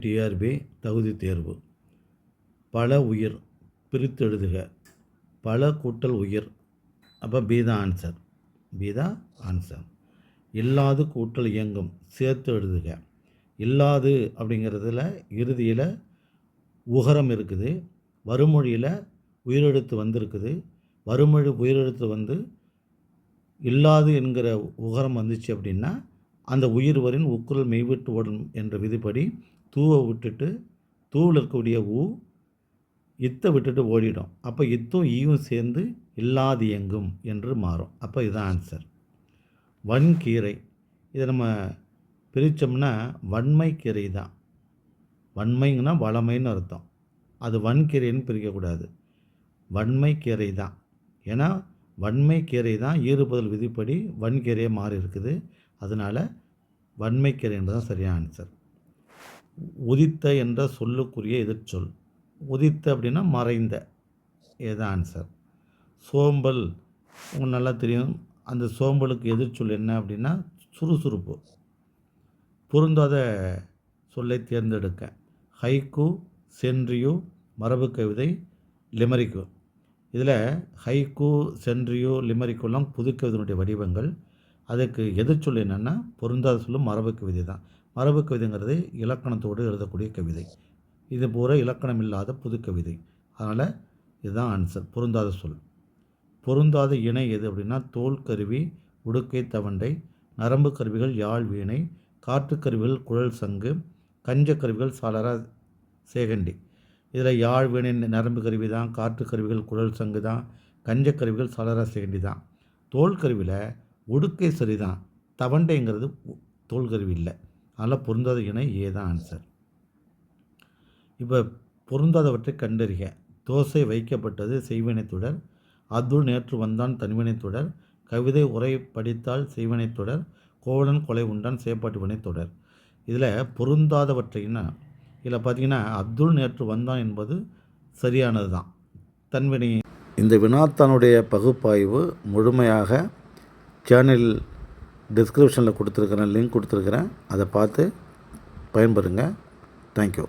TRP தகுதி தேர்வு. பல உயிர் பிரித்தெழுதுக பல கூட்டல் உயிர். அப்போ பீதா ஆன்சர் பீதா ஆன்சர் இல்லாது கூட்டல் இயங்கும். சேர்த்து எழுதுக. இல்லாது அப்படிங்கிறதுல இறுதியில் உகரம் இருக்குது. வறுமொழியில் உயிரெழுத்து வந்திருக்குது. வறுமொழி உயிரெழுத்து வந்து இல்லாது என்கிற உகரம் வந்துச்சு அப்படின்னா அந்த உயிர் வரின் உக்குரல் மெய்விட்டு ஓடும் என்ற விதிப்படி தூவை விட்டுட்டு தூவில் இருக்கக்கூடிய ஊ இத்தை விட்டுட்டு ஓடிடும். அப்போ இத்தும் ஈயும் சேர்ந்து இல்லாது எங்கும் என்று மாறும். அப்போ இதுதான் ஆன்சர் வன்கீரை. இதை நம்ம பிரித்தோம்னா வன்மை கீரை தான். வன்மைங்கன்னா வளமைன்னு அர்த்தம். அது வன்கீரைன்னு பிரிக்கக்கூடாது. வன்மை கீரை தான். ஏன்னா வன்மை கீரை தான் ஈறுபதல் விதிப்படி வன்கீரையை மாறி இருக்குது அதனால் வன்மை கீரை என்பதுதான் சரியான ஆன்சர் உதித்த என்ற சொல்லுக்குரிய எதிர்ச்சொல் உதித்த அப்படின்னா மறைந்த. இதுதான் ஆன்சர் சோம்பல் உங்களுக்கு நல்லா தெரியும். அந்த சோம்பலுக்கு எதிர்ச்சொல் என்ன அப்படின்னா சுறுசுறுப்பு. பொருந்தாத சொல்லை தேர்ந்தெடுக்க. ஹைக்கு சென்றியு மரபு கவிதை லிமரிக்கு. இதில் ஹைக்கு சென்றியு லிமரிக்குலாம் புது கவிதையினுடைய வடிவங்கள். அதுக்கு எதிர்ச்சொல் என்னென்னா பொருந்தாத சொல்லும் மரபு கவிதை தான். மரபு கவிதைங்கிறது இலக்கணத்தோடு எழுதக்கூடிய கவிதை. இது பூரா இலக்கணம் இல்லாத புது கவிதை. அதனால் இதுதான் ஆன்சர் பொருந்தாத சொல். பொருந்தாத இணை எது அப்படின்னா தோல் கருவி உடுக்கை தவண்டை நரம்பு கருவிகள் யாழ் வீணை காற்று கருவிகள் குழல் சங்கு கஞ்ச கருவிகள் சாலரா சேகண்டி. இதில் யாழ் வீணை நரம்பு கருவி தான் காற்று கருவிகள் குழல் சங்கு தான் கஞ்ச கருவிகள் சாலரா சேகண்டி தான் தோல் கருவியில் உடுக்கை சரி தான் தவண்டைங்கிறது தோல் கருவி இல்லை. அதனால் பொருந்தாத இணை ஏ தான் ஆன்சர் இப்போ பொருந்தாதவற்றை கண்டறிக. தோசை வைக்கப்பட்டது செய்வினைத்தொடர் அதுல் நேற்று வந்தான் தன்வினைத்தொடர் கவிதை உரை படித்தால் செய்வினைத்தொடர் கோவலன் கொலை உண்டான் செயற்பாட்டு வினைத்தொடர் இதில் பொருந்தாதவற்றைன்னா இதில் பார்த்தீங்கன்னா அப்துல் நேற்று வந்தான் என்பது சரியானது தான். தன்வினை இந்த வினாத்தானுடைய பகுப்பாய்வு முழுமையாக சேனல் டிஸ்கிரிப்ஷனில் கொடுத்துருக்குறேன் லிங்க் கொடுத்துருக்குறேன். அதை பார்த்து பயன்பெறுங்க தேங்க்யூ